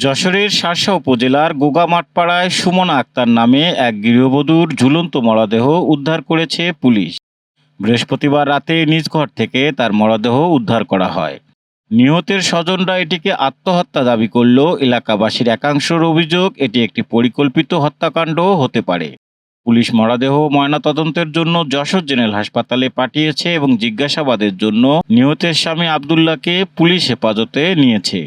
যশোরের শার্শা উপজেলার গোগামাঠপাড়ায় সুমনা আক্তার নামে এক গৃহবধূর ঝুলন্ত মরদেহ উদ্ধার করেছে পুলিশ। বৃহস্পতিবার রাতে নিজ ঘর থেকে তার মরদেহ উদ্ধার করা হয়। নিহতের স্বজনরা এটিকে আত্মহত্যা দাবি করলেও এলাকাবাসীর একাংশের অভিযোগ এটি একটি পরিকল্পিত হত্যাকাণ্ড হতে পারে। পুলিশ মরদেহ ময়নাতদন্তের জন্য যশোর জেনারেল হাসপাতালে পাঠিয়েছে এবং জিজ্ঞাসাবাদের জন্য নিহতের স্বামী আবদুল্লাহকে পুলিশ হেফাজতে নিয়েছে।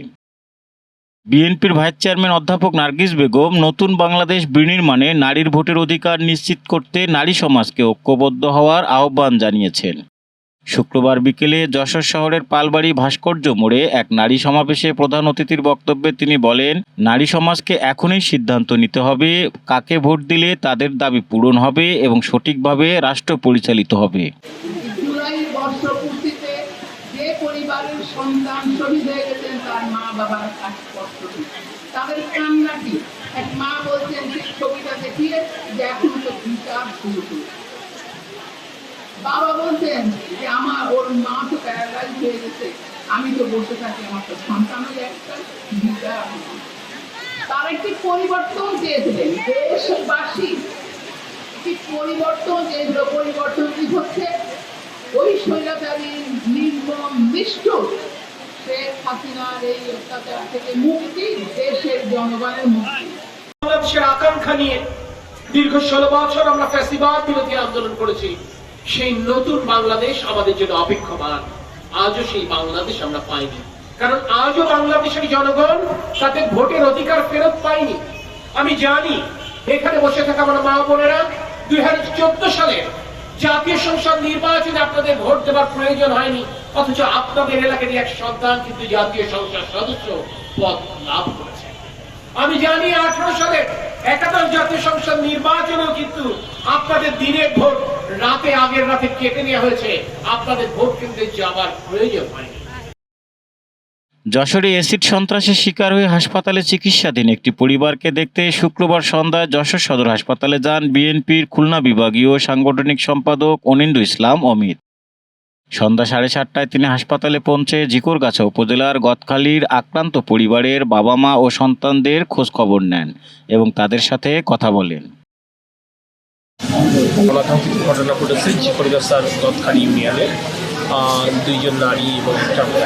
বিএনপির ভাইস চেয়ারম্যান অধ্যাপক নার্গিস বেগম নতুন বাংলাদেশ বিনির্মাণে নারীর ভোটের অধিকার নিশ্চিত করতে নারী সমাজকে ঐক্যবদ্ধ হওয়ার আহ্বান জানিয়েছেন। শুক্রবার বিকেলে যশোর শহরের পালবাড়ি ভাস্কর্য মোড়ে এক নারী সমাবেশে প্রধান অতিথির বক্তব্যে তিনি বলেন, নারী সমাজকে এখনই সিদ্ধান্ত নিতে হবে, কাকে ভোট দিলে তাদের দাবি পূরণ হবে এবং সঠিকভাবে রাষ্ট্র পরিচালিত হবে। জুলাই বর্ষপূর্তিতে যে পরিবারের সন্তান শহীদ হয়ে তার মা বাবার কাজ কষ্ট তাদের কান্নাটি এক মা বলছেন সেই ছবিটা দেখিয়ে যে এখন তো বিচার শুরু হয়েছে। বাবা বলছেন যে, আমার, ওর মা তো প্যারালাইজ হয়ে গেছে। আমি তো বসে থাকি, আমার তো সন্তানের একটা বিচার তার একটি পরিবর্তন চেয়েছিলেন, দেশবাসী। একটি পরিবর্তন চেয়েছিল পরিবর্তন কি হচ্ছে? ওই স্বৈরাচারী, নির্মম, নিষ্ঠুর দীর্ঘ ষোলো বছর আমরা ফ্যাসিবাদ বিরোধী আন্দোলন করেছি। সেই নতুন বাংলাদেশ আমাদের জন্য অপেক্ষমান। আজও সেই বাংলাদেশ আমরা পাইনি। কারণ আজও বাংলাদেশের জনগণ তাদের ভোটের অধিকার ফেরত পায়নি। আমি জানি, এখানে বসে থাকা আমার মা বোনেরা দুই সালের জাতীয় সংসদ নির্বাচনে আপনাদের ভোট দেওয়ার প্রয়োজন হয়নি, অথচ আপনাদের এলাকার এক সন্তান কিন্তু জাতীয় সংসদ সদস্য পদ লাভ করেছে। আমি জানি আঠারো সালে একাদশ জাতীয় সংসদ নির্বাচনেও কিন্তু আপনাদের দিনের ভোট রাতে, আগের রাতে কেটে নেওয়া হয়েছে। আপনাদের ভোট কেন্দ্রে যাওয়ার প্রয়োজন হয়নি। যশোরে অ্যাসিড সন্ত্রাসের শিকার হয়ে হাসপাতালে চিকিৎসাধীন একটি পরিবারকে দেখতে শুক্রবার সন্ধ্যায় যশোর সদর হাসপাতালে যান বিএনপির খুলনা বিভাগীয় সাংগঠনিক সম্পাদক অনিন্দু ইসলাম অমিত সন্ধ্যা সাড়ে সাতটায় তিনি হাসপাতালে পৌঁছে জিকরগাছা উপজেলার গতখালীর আক্রান্ত পরিবারের বাবা মা ও সন্তানদের খোঁজ খবর নেন এবং তাদের সাথে কথা বলেন ঘটনা ঘটেছে জিকরগাছার গদখালি ইউনিয়নে দুইজন নারী এবং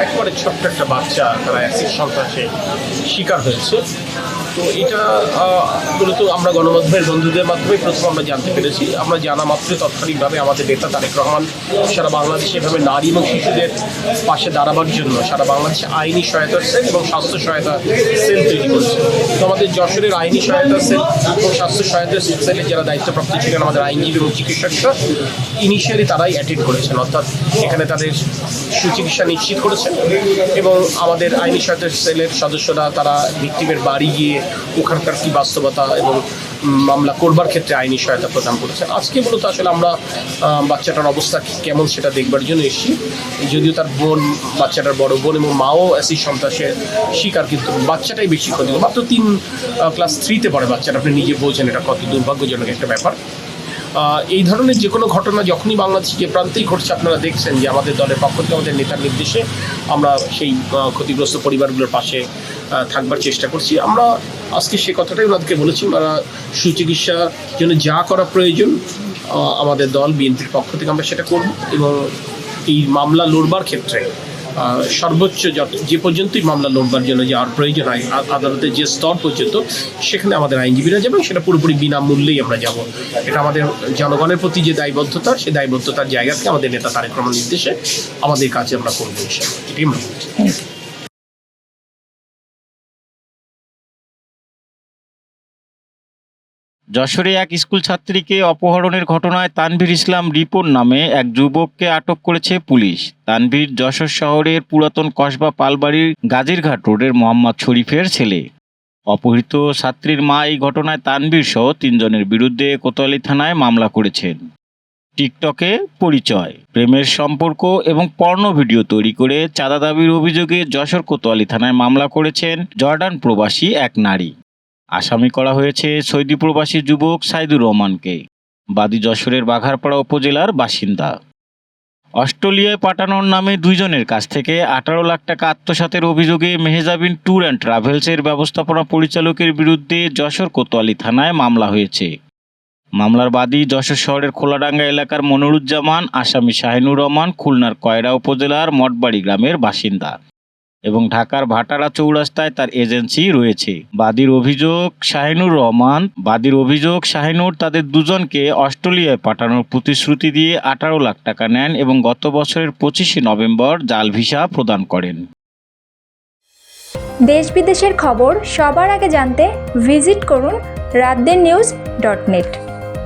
একবারে ছোট্ট একটা বাচ্চা তারা অ্যাসিড সন্ত্রাসে শিকার হয়েছে। তো এটা মূলত আমরা গণমাধ্যমের বন্ধুদের মাধ্যমে প্রথম আমরা জানতে পেরেছি। আমরা জানা মাত্র তাৎক্ষণিকভাবে আমাদের নেতা তারেক রহমান সারা বাংলাদেশে এভাবে নারী এবং শিশুদের পাশে দাঁড়াবার জন্য সারা বাংলাদেশে আইনি সহায়তা সেল এবং স্বাস্থ্য সহায়তা সেল তৈরি করছে। তো আমাদের যশোরের আইনি সহায়তা সেল এবং স্বাস্থ্য সহায়তা সেলের যারা দায়িত্বপ্রাপ্ত ছিলেন আমাদের আইনজীবী এবং চিকিৎসকরা ইনিশিয়ালি তারাই অ্যাটেন্ড করেছেন। অর্থাৎ এখানে তাদের সুচিকিৎসা নিশ্চিত করেছেন এবং আমাদের আইনি সহায়তা সেলের সদস্যরা তারা ভিক্টিমের বাড়ি গিয়ে ওখানকার কি বাস্তবতা এবং মামলা করবার ক্ষেত্রে আইনি সহায়তা প্রদান করেছেন আজকে মূলত আসলে আমরা বাচ্চাটার অবস্থা কেমন সেটা দেখবার জন্য এসেছি। যদিও তার বোন, বাচ্চাটার বড় বোন এবং মাও অ্যাসিড সন্ত্রাসের শিকার, কিন্তু বাচ্চাটাই বেশি ক্ষতি মাত্র তিন ক্লাস থ্রিতে পড়ে বাচ্চাটা। আপনি নিজে বলছেন এটা কত দুর্ভাগ্যজনক একটা ব্যাপার। এই ধরনের যে কোনো ঘটনা যখনই বাংলাদেশ যে প্রান্তেই ঘটছে, আপনারা দেখছেন যে আমাদের দলের পক্ষ থেকে আমাদের নেতার নির্দেশে আমরা সেই ক্ষতিগ্রস্ত পরিবারগুলোর পাশে থাকবার চেষ্টা করছি। আমরা আজকে সে কথাটাই ওনাদেরকে বলেছি, ওনারা সুচিকিৎসার জন্য যা করা প্রয়োজন আমাদের দল, বিএনপির পক্ষ থেকে আমরা সেটা করব এবং এই মামলা লড়বার ক্ষেত্রে সর্বোচ্চ যত- যে পর্যন্তই মামলা লড়বার জন্য যাওয়ার প্রয়োজন হয়, আ- আদালতের যে স্তর পর্যন্ত, সেখানে আমাদের আইনজীবীরা যাবেন সেটা পুরোপুরি বিনামূল্যেই আমরা যাব। এটা আমাদের জনগণের প্রতি যে দায়বদ্ধতা সেই দায়বদ্ধতার জায়গা থেকে আমাদের নেতা তারেক রহমান নির্দেশে আমাদের কাছে আমরা করব। এটাই আমরা যশোরে এক স্কুল ছাত্রীকে অপহরণের ঘটনায় তানভীর ইসলাম রিপন নামে এক যুবককে আটক করেছে পুলিশ। তানভীর যশোর শহরের পুরাতন কসবা পালবাড়ির গাজীরঘাট রোডের মোহাম্মদ শরীফের ছেলে। অপহৃত ছাত্রীর মা এই ঘটনায় তানভীর সহ তিনজনের বিরুদ্ধে কোতোয়ালি থানায় মামলা করেছেন। টিকটকে পরিচয়, প্রেমের সম্পর্ক এবং পর্ণ ভিডিও তৈরি করে চাঁদা দাবির অভিযোগে যশোর কোতোয়ালি থানায় মামলা করেছেন জর্ডান প্রবাসী এক নারী। আসামি করা হয়েছে সৌদি প্রবাসী যুবক সাইদুর রহমানকে, বাদী যশোরের বাঘারপাড়া উপজেলার বাসিন্দা। অস্ট্রেলিয়ায় পাঠানোর নামে দুইজনের কাছ থেকে আঠারো লাখ টাকা আত্মসাতের অভিযোগে মেহেজাবিন ট্যুর অ্যান্ড ট্রাভেলসের ব্যবস্থাপনা পরিচালকের বিরুদ্ধে যশোর কোতোয়ালি থানায় মামলা হয়েছে। মামলার বাদী যশোর শহরের খোলাডাঙ্গা এলাকার মনিরুজ্জামান, আসামি শাহিনুর রহমান, খুলনার কয়রা উপজেলার মঠবাড়ি গ্রামের বাসিন্দা। এবং ঢাকার ভাটারা চৌরাস্তায় তার এজেন্সি রয়েছে। বাদীর অভিযোগ, শাহিনুর রহমান। বাদীর অভিযোগ, শাহিনুর তাদের দুজনকে অস্ট্রেলিয়ায় পাঠানোর প্রতিশ্রুতি দিয়ে আঠারো লাখ টাকা নেন এবং গত বছরের পঁচিশে নভেম্বর জাল ভিসা প্রদান করেন। দেশ বিদেশের খবর সবার আগে জানতে ভিজিট করুন রাতদের নিউজ ডট নেট।